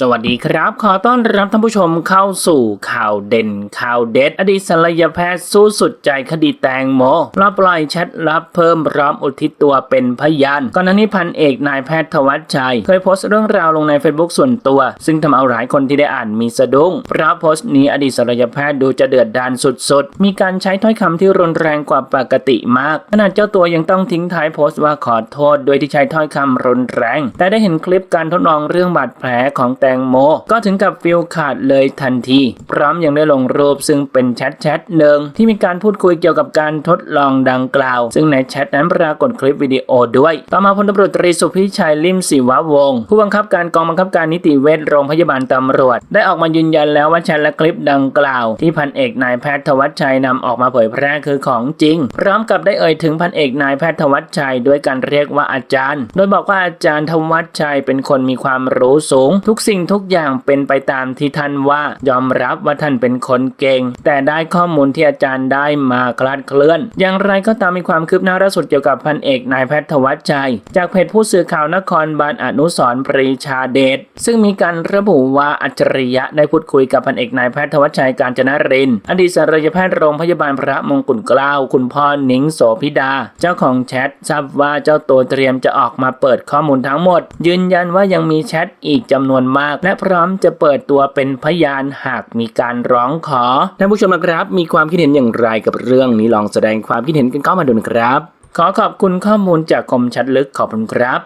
สวัสดีครับ ขอต้อนรับท่านผู้ชมเข้าสู่ข่าวเด่นข่าวเด็ด อดีตศัลยแพทย์สู้สุดใจคดีแตงโมรับปล่อยแชทลับเพิ่มพร้อมอุทิศตัวเป็นพยานก่อนหน้านี้พันเอกนายแพทย์ธวัชชัย เคยโพสต์เรื่องราวลงใน Facebook ส่วนตัว ซึ่งทำเอาหลายคนที่ได้อ่านมีสะดุ้งเพราะโพสต์นี้อดีตศัลยแพทย์ดูจะเดือดดาลสุดๆ มีการใช้ถ้อยคำที่รุนแรงกว่าปกติมากขนาดเจ้าตัวยังต้องทิ้งท้ายโพสต์ว่าขอโทษโดยที่ใช้ถ้อยคำรุนแรง แต่ได้เห็นคลิปการทดลองเรื่องบาดแผลของแตงโม ก็ถึงกับฟิลขาดเลยทันที พร้อมยังได้ลงรูปซึ่งเป็นแชทแชทหนึ่งที่มีการพูดคุยเกี่ยวกับการทดลองดังกล่าว ซึ่งในแชทนั้นปรากฏคลิปวิดีโอด้วย ต่อมาพลตำรวจตรีสุพิชัยลิมศิวะวงศ์ผู้บังคับการกองบังคับการนิติเวชโรงพยาบาลตำรวจ ได้ออกมายืนยันแล้วว่าแชทและคลิปดังกล่าว ที่พันเอกนายแพทย์ธวัชชัยนำออกมาเผยแพร่คือของจริง พร้อมกับได้เอ่ยถึงพันเอกนายแพทย์ธวัชชัยด้วยการเรียกว่าอาจารย์ โดยบอกว่าอาจารย์ธวัชชัยเป็นคนมีความรู้สูง ทุกสิ่งทุกอย่างเป็นไปตามที่ท่านว่ายอมรับว่าท่านเป็นคนเก่ง แต่ได้ข้อมูลที่อาจารย์ได้มาคลาดเคลื่อน อย่างไรก็ตามมีความคืบหน้าล่าสุดเกี่ยวกับพันเอกนายแพทย์ธวัชชัย จากเพจผู้สื่อข่าวนครบาลอนุสรปรีชาเดชซึ่งมีการระบุว่าอัจฉริยะได้พูดคุยกับพันเอกนายแพทย์ธวัชชัยการจนรินทร์อดีตศัลยแพทย์โรงพยาบาลพระมงกุฎเกล้าคุณพ่อหนิงโสพิดา เจ้าของแชททราบว่าเจ้าตัวเตรียมจะออกมาเปิดข้อมูลทั้งหมด ยืนยันว่ายังมีแชทอีกจำนวนมากาก และพร้อมจะเปิดตัวเป็นพยานหากมีการร้องขอท่านผู้ชมนะครับ มีความคิดเห็นอย่างไรกับเรื่องนี้ลองแสดงความคิดเห็นกันเข้ามาดูนะครับ ขอขอบคุณข้อมูลจากคมชัดลึกขอบคุณครับ